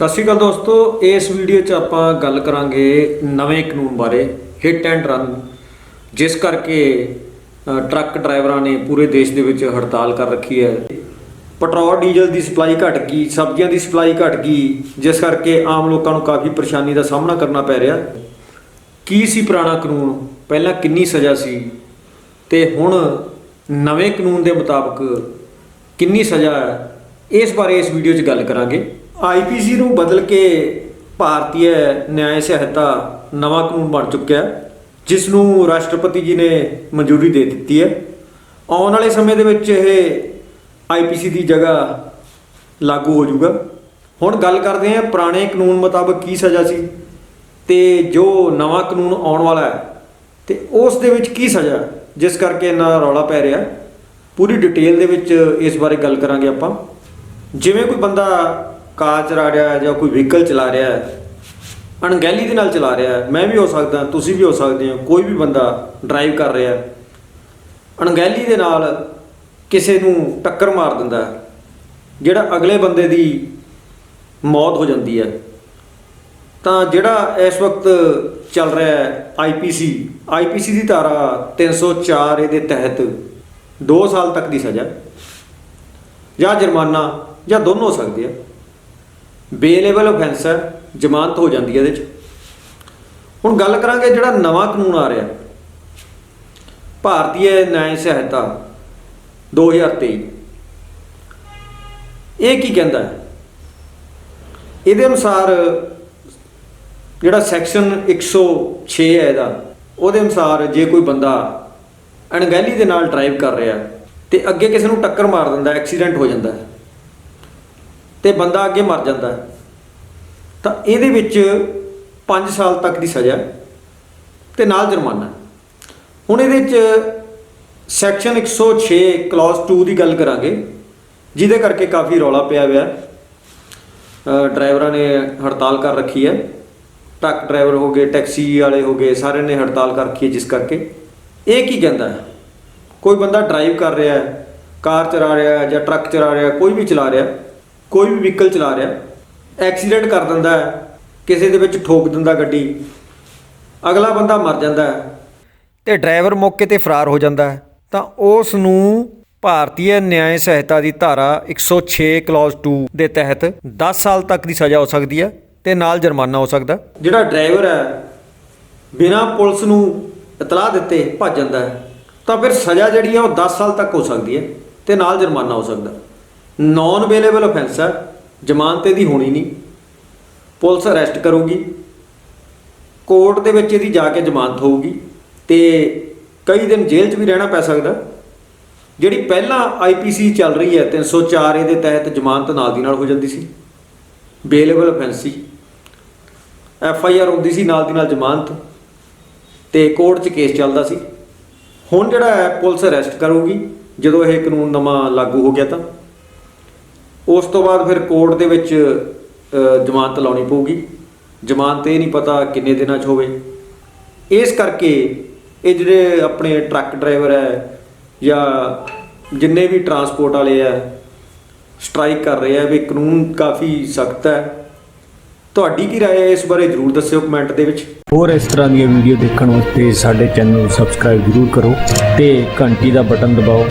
ਸਤਿ ਸ਼੍ਰੀ ਅਕਾਲ ਦੋਸਤੋ, ਇਸ ਵੀਡੀਓ 'ਚ ਆਪਾਂ ਗੱਲ ਕਰਾਂਗੇ ਨਵੇਂ ਕਾਨੂੰਨ ਬਾਰੇ ਹਿੱਟ ਐਂਡ ਰਨ ਜਿਸ ਕਰਕੇ ਟਰੱਕ ਡਰਾਈਵਰਾਂ ਨੇ ਪੂਰੇ ਦੇਸ਼ ਦੇ ਵਿੱਚ ਹੜਤਾਲ ਕਰ ਰੱਖੀ ਹੈ। ਪੈਟਰੋਲ, ਡੀਜ਼ਲ ਦੀ ਸਪਲਾਈ ਘਟ ਗਈ, ਸਬਜ਼ੀਆਂ ਦੀ ਸਪਲਾਈ ਘਟ ਗਈ, ਜਿਸ ਕਰਕੇ ਆਮ ਲੋਕਾਂ ਨੂੰ ਕਾਫੀ ਪਰੇਸ਼ਾਨੀ ਦਾ ਸਾਹਮਣਾ ਕਰਨਾ ਪੈ ਰਿਹਾ। ਕੀ ਸੀ ਪੁਰਾਣਾ ਕਾਨੂੰਨ? ਪਹਿਲਾਂ ਕਿੰਨੀ ਸਜ਼ਾ ਸੀ? ਤੇ ਹੁਣ ਨਵੇਂ ਕਾਨੂੰਨ ਦੇ ਮੁਤਾਬਕ ਕਿੰਨੀ ਸਜ਼ਾ ਹੈ? ਇਸ ਬਾਰੇ ਇਸ ਵੀਡੀਓ 'ਚ ਗੱਲ ਕਰਾਂਗੇ। ਆਈਪੀਸੀ ਨੂੰ ਬਦਲ ਕੇ ਭਾਰਤੀ ਨਿਆਂ ਸਹਾਇਤਾ ਨਵਾਂ ਕਾਨੂੰਨ ਬਣ ਚੁੱਕਿਆ ਜਿਸ ਨੂੰ ਰਾਸ਼ਟਰਪਤੀ ਜੀ ਨੇ ਮਨਜ਼ੂਰੀ ਦੇ ਦਿੱਤੀ ਹੈ। ਆਉਣ ਵਾਲੇ ਸਮੇਂ ਦੇ ਵਿੱਚ ਇਹ ਆਈਪੀਸੀ ਦੀ ਜਗ੍ਹਾ ਲਾਗੂ ਹੋ ਜਾਊਗਾ। ਹੁਣ ਗੱਲ ਕਰਦੇ ਹਾਂ ਪੁਰਾਣੇ ਕਾਨੂੰਨ ਮੁਤਾਬਕ ਕੀ ਸਜ਼ਾ ਸੀ ਤੇ ਜੋ ਨਵਾਂ ਕਾਨੂੰਨ ਆਉਣ ਵਾਲਾ ਹੈ ਤੇ ਉਸ ਦੇ ਵਿੱਚ ਕੀ ਸਜ਼ਾ ਜਿਸ ਕਰਕੇ ਇੰਨਾ ਰੌਲਾ ਪੈ ਰਿਹਾ ਪੂਰੀ ਡਿਟੇਲ ਦੇ ਵਿੱਚ ਇਸ ਬਾਰੇ ਗੱਲ ਕਰਾਂਗੇ ਆਪਾਂ। ਜਿਵੇਂ ਕੋਈ ਬੰਦਾ ਕਾਰ ਚਲਾ ਰਿਹਾ ਹੈ ਜਾਂ ਕੋਈ ਵਹੀਕਲ ਚਲਾ ਰਿਹਾ ਹੈ ਅਣਗਹਿਲੀ ਦੇ ਨਾਲ ਚਲਾ ਰਿਹਾ ਹੈ, ਮੈਂ ਵੀ ਹੋ ਸਕਦਾ ਤੁਸੀਂ ਵੀ ਹੋ ਸਕਦੇ ਹੋ, ਕੋਈ ਵੀ ਬੰਦਾ ਡਰਾਈਵ ਕਰ ਰਿਹਾ ਹੈ ਅਣਗਹਿਲੀ ਦੇ ਨਾਲ ਕਿਸੇ ਨੂੰ ਟੱਕਰ ਮਾਰ ਦਿੰਦਾ ਹੈ, ਜਿਹੜਾ ਅਗਲੇ ਬੰਦੇ ਦੀ ਮੌਤ ਹੋ ਜਾਂਦੀ ਹੈ। ਤਾਂ ਜਿਹੜਾ ਇਸ ਵਕਤ ਚੱਲ ਰਿਹਾ ਹੈ ਆਈਪੀਸੀ ਆਈਪੀਸੀ ਦੀ ਧਾਰਾ 304 ਦੇ ਤਹਿਤ 2 ਸਾਲ ਤੱਕ ਦੀ ਸਜ਼ਾ ਜਾਂ ਜੁਰਮਾਨਾ ਜਾਂ ਦੋਨੋਂ ਹੋ ਸਕਦੇ ਆ। ਬੇਲੇਬਲ ਆਫੈਂਸ ਹੈ ਜ਼ਮਾਨਤ ਹੋ ਜਾਂਦੀ ਹੈ ਇਹਦੇ 'ਚ। ਹੁਣ ਗੱਲ ਕਰਾਂਗੇ ਜਿਹੜਾ ਨਵਾਂ ਕਾਨੂੰਨ ਆ ਰਿਹਾ। ਭਾਰਤੀ ਨਿਆਂ ਸਹਾਇਤਾ 2023 ਇਹ ਕੀ ਕਹਿੰਦਾ ਹੈ? ਇਹਦੇ ਅਨੁਸਾਰ ਜਿਹੜਾ ਸੈਕਸ਼ਨ 106 ਹੈ ਇਹਦਾ, ਉਹਦੇ ਅਨੁਸਾਰ ਜੇ ਕੋਈ ਬੰਦਾ ਅਣਗਹਿਲੀ ਦੇ ਨਾਲ ਡਰਾਈਵ ਕਰ ਰਿਹਾ ਤੇ ਅੱਗੇ ਕਿਸੇ ਨੂੰ ਟੱਕਰ ਮਾਰ ਦਿੰਦਾ ਐਕਸੀਡੈਂਟ ਹੋ ਜਾਂਦਾ ਹੈ। ਤੇ ਬੰਦਾ ਅੱਗੇ ਮਰ ਜਾਂਦਾ ਤਾਂ ਇਹਦੇ ਵਿੱਚ 5 ਸਾਲ ਤੱਕ ਦੀ ਸਜ਼ਾ ਹੈ ਤੇ ਨਾਲ ਜੁਰਮਾਨਾ ਹੁਣ ਇਹਦੇ ਵਿੱਚ ਸੈਕਸ਼ਨ 106 ਕਲੌਜ਼ 2 ਦੀ ਗੱਲ ਕਰਾਂਗੇ, ਜਿਹਦੇ ਕਰਕੇ ਕਾਫੀ ਰੌਲਾ ਪਿਆ ਹੋਇਆ ਡਰਾਈਵਰਾਂ ਨੇ ਹੜਤਾਲ ਕਰ ਰੱਖੀ ਹੈ। ਟਰੱਕ ਡਰਾਈਵਰ ਹੋ ਗਏ, ਟੈਕਸੀ ਵਾਲੇ ਹੋ ਗਏ, ਸਾਰਿਆਂ ਨੇ ਹੜਤਾਲ ਕਰ ਰੱਖੀ ਹੈ ਜਿਸ ਕਰਕੇ। ਇਹ ਕੀ ਕਹਿੰਦਾ ਹੈ? ਕੋਈ ਬੰਦਾ ਡਰਾਈਵ ਕਰ ਰਿਹਾ ਹੈ, ਕਾਰ ਚਲਾ ਰਿਹਾ ਹੈ ਜਾਂ ਟਰੱਕ ਚਲਾ ਰਿਹਾ ਕੋਈ ਵੀ ਚਲਾ ਰਿਹਾ ਕੋਈ ਵੀ ਵਹੀਕਲ ਚਲਾ ਰਿਹਾ, ਐਕਸੀਡੈਂਟ ਕਰ ਦਿੰਦਾ ਹੈ, ਕਿਸੇ ਦੇ ਵਿੱਚ ਠੋਕ ਦਿੰਦਾ ਗੱਡੀ, ਅਗਲਾ ਬੰਦਾ ਮਰ ਜਾਂਦਾ ਹੈ ਤੇ ਡਰਾਈਵਰ ਮੌਕੇ ਤੇ ਫਰਾਰ ਹੋ ਜਾਂਦਾ ਹੈ, ਤਾਂ ਉਸ ਨੂੰ ਭਾਰਤੀ ਨਿਆਂ ਸਹਾਇਤਾ ਦੀ ਧਾਰਾ 106 ਕਲੌਜ਼ 2 ਦੇ ਤਹਿਤ 10 ਸਾਲ ਤੱਕ ਦੀ ਸਜ਼ਾ ਹੋ ਸਕਦੀ ਹੈ ਤੇ ਨਾਲ ਜੁਰਮਾਨਾ ਹੋ ਸਕਦਾ ਜਿਹੜਾ ਡਰਾਈਵਰ ਹੈ, ਬਿਨਾਂ ਪੁਲਿਸ ਨੂੰ ਇਤਲਾਹ ਦਿੱਤੇ ਭੱਜ ਜਾਂਦਾ ਹੈ, ਤਾਂ ਫਿਰ ਸਜ਼ਾ ਜਿਹੜੀ ਹੈ ਉਹ 10 ਸਾਲ ਤੱਕ ਹੋ ਸਕਦੀ ਹੈ ਤੇ ਨਾਲ ਜੁਰਮਾਨਾ ਹੋ ਸਕਦਾ ਨਾਨ ਅਵੇਲੇਬਲ ਆਫੈਂਸ ਹੈ ਜ਼ਮਾਨਤ ਇਹਦੀ ਹੋਣੀ ਨਹੀਂ। ਪੁਲਿਸ ਅਰੈਸਟ ਕਰੂਗੀ। ਕੋਰਟ ਦੇ ਵਿੱਚ ਇਹਦੀ ਜਾ ਕੇ ਜ਼ਮਾਨਤ ਹੋਊਗੀ ਤੇ ਕਈ ਦਿਨ ਜੇਲ੍ਹ 'ਚ ਵੀ ਰਹਿਣਾ ਪੈ ਸਕਦਾ। ਜਿਹੜੀ ਪਹਿਲਾਂ ਆਈਪੀਸੀ ਚੱਲ ਰਹੀ ਹੈ 304 ਇਹਦੇ ਤਹਿਤ ਜ਼ਮਾਨਤ ਨਾਲ ਦੀ ਨਾਲ ਹੋ ਜਾਂਦੀ ਸੀ। ਬੇਲੇਬਲ ਅਫੈਂਸ ਸੀ। ਐਫ ਆਈ ਆਰ ਹੁੰਦੀ ਸੀ, ਨਾਲ ਦੀ ਨਾਲ ਜ਼ਮਾਨਤ। ਤੇ ਕੋਰਟ 'ਚ ਕੇਸ ਚੱਲਦਾ ਸੀ। ਹੁਣ ਜਿਹੜਾ ਹੈ, ਪੁਲਿਸ ਅਰੈਸਟ ਕਰੂਗੀ। ਜਦੋਂ ਇਹ ਕਾਨੂੰਨ ਨਵਾਂ ਲਾਗੂ ਹੋ ਗਿਆ ਤਾਂ। ਉਸ ਤੋਂ ਬਾਅਦ ਫਿਰ ਕੋਰਟ ਦੇ ਵਿੱਚ ਅ, ਜ਼ਮਾਨਤ ਲਾਉਣੀ ਪਊਗੀ ਜ਼ਮਾਨਤ ਇਹ ਨਹੀਂ ਪਤਾ ਕਿੰਨੇ ਦਿਨਾਂ 'ਚ ਹੋਵੇ ਇਸ ਕਰਕੇ ਇਹ ਜਿਹੜੇ ਆਪਣੇ ਟਰੱਕ ਡਰਾਈਵਰ ਹੈ ਜਾਂ ਜਿੰਨੇ ਵੀ ਟਰਾਂਸਪੋਰਟ ਵਾਲੇ ਆ ਸਟ੍ਰਾਈਕ ਕਰ ਰਹੇ ਆ ਵੀ ਕਾਨੂੰਨ ਕਾਫੀ ਸਖਤ ਹੈ ਤੁਹਾਡੀ ਕੀ رائے ਹੈ ਇਸ ਬਾਰੇ ਜਰੂਰ ਦੱਸਿਓ ਕਮੈਂਟ ਦੇ ਵਿੱਚ ਹੋਰ ਇਸ ਤਰ੍ਹਾਂ ਦੀਆਂ ਵੀਡੀਓ ਦੇਖਣ ਵਾਸਤੇ ਸਾਡੇ ਚੈਨਲ ਨੂੰ ਸਬਸਕ੍ਰਾਈਬ ਜ਼ਰੂਰ ਕਰੋ ਤੇ ਘੰਟੀ ਦਾ ਬਟਨ ਦਬਾਓ